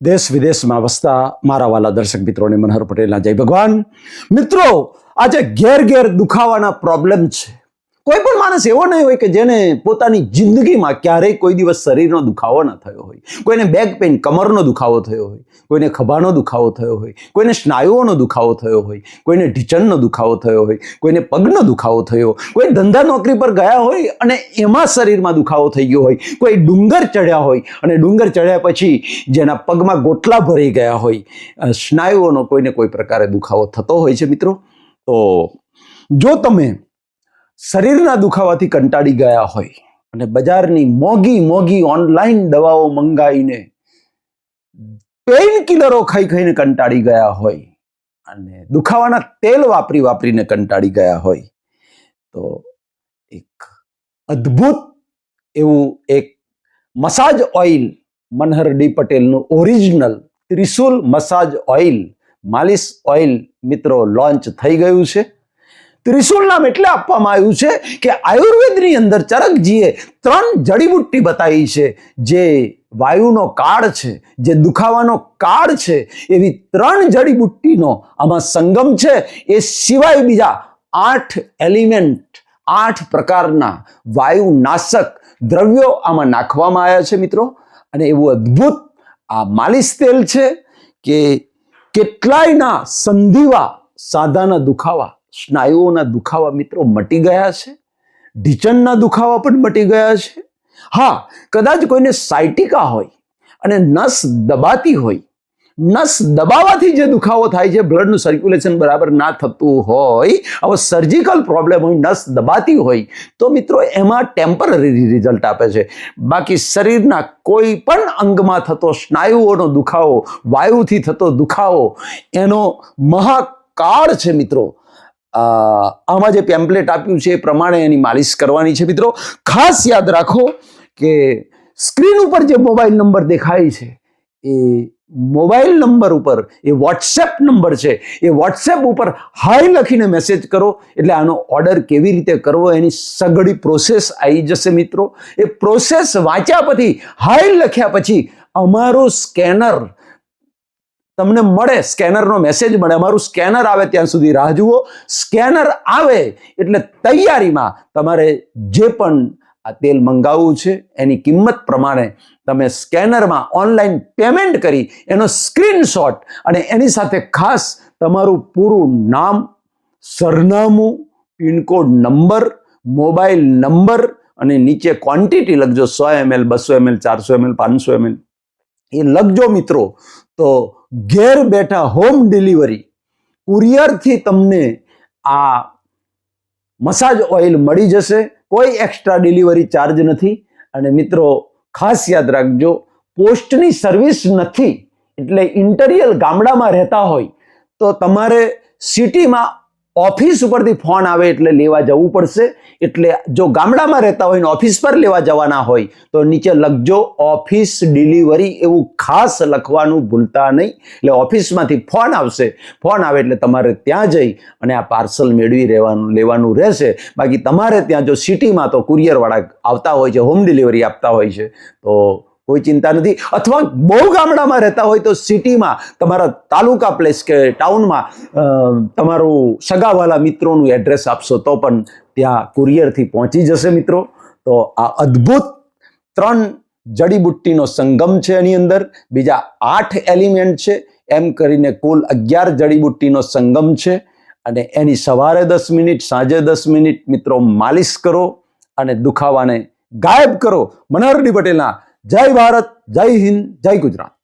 દેશ વિદેશમાં વસતા મારા વાલા દર્શક મિત્રોને મનહર પટેલના જય ભગવાન. મિત્રો, આજે ઘેર ઘેર દુખાવાના પ્રોબ્લેમ છે. કોઈ પણ માણસ એવો નહીં હોય કે જેને પોતાની જિંદગીમાં ક્યારેય કોઈ દિવસ શરીરનો દુખાવો ન થયો હોય. કોઈને બેક પેઇન કમરનો દુખાવો થયો હોય, કોઈને ખભાનો દુખાવો થયો હોય, કોઈને સ્નાયુઓનો દુખાવો થયો હોય, કોઈને ઢીચણનો દુખાવો થયો હોય, કોઈને પગનો દુખાવો થયો, કોઈ ધંધા નોકરી પર ગયા હોય અને એમાં શરીરમાં દુખાવો થઈ ગયો હોય, કોઈ ડુંગર ચડ્યા હોય અને ડુંગર ચડ્યા પછી જેના પગમાં ગોટલા ભરાઈ ગયા હોય સ્નાયુઓનો કોઈને કોઈ પ્રકારે દુખાવો થતો હોય છે મિત્રો? તો જો તમે શરીરના દુખાવાથી કંટાળી ગયા હોય અને બજારની મોંઘી મોંઘી ઓનલાઈન દવાઓ મંગાવીને પેઇન કિલરો ખાઈ ખાઈને કંટાળી ગયા હોય અને દુખાવાના તેલ વાપરી વાપરીને કંટાળી ગયા હોય, તો એક અદ્ભુત એવું એક મસાજ ઓઇલ મનહર ડી પટેલનું ઓરિજિનલ ત્રિશુલ મસાજ ઓઇલ, માલિશ ઓઇલ મિત્રો લોન્ચ થઈ ગયું છે. ત્રિશુલ નામ એટલે આપવામાં આવ્યું છે કે આયુર્વેદની અંદર ચરકજીએ ત્રણ જડીબુટ્ટી બતાવી છે. જે વાયુનો કાળ છે, જે દુખાવાનો કાળ છે, એવી ત્રણ જડીબુટ્ટીનો આમાં સંગમ છે. એ સિવાય બીજા આઠ એલિમેન્ટ, આઠ પ્રકારના વાયુનાશક દ્રવ્યો આમાં નાખવામાં આવ્યા છે મિત્રો. અને એવું અદ્ભુત આ માલિશ તેલ છે કે કેટલાયના સંધિવા સાધાના દુખાવા સ્નાયુઓના દુખાવા મિત્રો મટી ગયા છે ઢીચણના દુખાવા પણ મટી ગયા છે. હા, કદાચ કોઈને સાયટિકા હોય અને નસ દબાતી હોય, નસ દબાવાથી જે દુખાવો થાય છે, બ્લડનું સર્ક્યુલેશન બરાબર ના થતું હોય હવે સર્જિકલ પ્રોબ્લેમ હોય, નસ દબાતી હોય, તો મિત્રો એમાં ટેમ્પરરી રિઝલ્ટ આપે છે. બાકી શરીરના કોઈ પણ અંગમાં થતો સ્નાયુઓનો દુખાવો, વાયુથી થતો દુખાવો, એનો મહાકાળ છે મિત્રો. આમાં જે પેમ્પલેટ આપ્યું છે એ પ્રમાણે એની માલિશ કરવાની છે. મિત્રો, ખાસ યાદ રાખો કે સ્ક્રીન ઉપર જે મોબાઈલ નંબર દેખાય છે, એ મોબાઈલ નંબર ઉપર, એ વોટ્સએપ નંબર છે, એ વોટ્સએપ ઉપર હાઈ લખીને મેસેજ કરો. એટલે આનો ઓર્ડર કેવી રીતે કરવો એની સઘળી પ્રોસેસ આવી જશે મિત્રો. એ પ્રોસેસ વાંચ્યા પછી, હાઈ લખ્યા પછી અમારું સ્કેનર તમને મળે સ્કેનરનો મેસેજ મળે. અમારું સ્કેનર આવે ત્યાં સુધી રાહ જુઓ. સ્કેનર આવે એટલે તૈયારીમાં તમારે જે પણ આ તેલ મંગાવવું છે એની કિંમત પ્રમાણે તમે સ્કેનરમાં ઓનલાઈન પેમેન્ટ કરી એનો સ્ક્રીનશોટ અને એની સાથે ખાસ તમારું પૂરું નામ, સરનામું, પિનકોડ નંબર, મોબાઈલ નંબર અને નીચે ક્વોન્ટિટી લખજો સો એમએલ બસો એમએલ ચારસો એમએલ પાંચસો એમએલ એ લખજો મિત્રો. તો ઘેર બેઠા હોમ ડિલિવરી કુરિયરથી તમને આ મસાજ ઓઇલ મળી જશે. કોઈ એક્સ્ટ્રા ડિલિવરી ચાર્જ નથી. અને મિત્રો, ખાસ યાદ રાખજો, પોસ્ટની સર્વિસ નથી. એટલે ઇન્ટરિયલ ગામડામાં રહેતા હોય, તો તમારે સિટીમાં ઓફિસ ઉપરથી ફોન આવે એટલે લેવા જવું પડશે. એટલે જો ગામડામાં રહેતા હોય ને ઓફિસ પર લેવા જવાના હોય, તો નીચે લખજો ઓફિસ ડિલિવરી એવું ખાસ લખવાનું ભૂલતા નહીં. એટલે ઓફિસમાંથી ફોન આવશે. ફોન આવે એટલે તમારે ત્યાં જઈ અને આ પાર્સલ મેળવી રહેવાનું, લેવાનું રહેશે. બાકી તમારે ત્યાં જો સિટીમાં તો કુરિયરવાળા આવતા હોય છે, હોમ ડિલિવરી આપતા હોય છે, તો કોઈ ચિંતા નથી. અથવા બહુ ગામડામાં રહેતા હોય તો સિટીમાં, તમારા તાલુકા પ્લેસ કે ટાઉનમાં તમારું સગાવાલા મિત્રોનું એડ્રેસ આપશો તો પણ ત્યાં કુરિયરથી પહોંચી જશે મિત્રો. તો આ અદ્ભુત ત્રણ જડીબુટ્ટીનો સંગમ છે એની અંદર. બીજા આઠ એલિમેન્ટ છે. એમ કરીને કુલ અગિયાર જડીબુટ્ટીનો સંગમ છે. અને એની સવારે દસ મિનિટ, સાંજે દસ મિનિટ મિત્રો માલિશ કરો અને દુખાવાને ગાયબ કરો. મનોહરડી પટેલના જય ભારત જય હિન્દ જય ગુજરાત.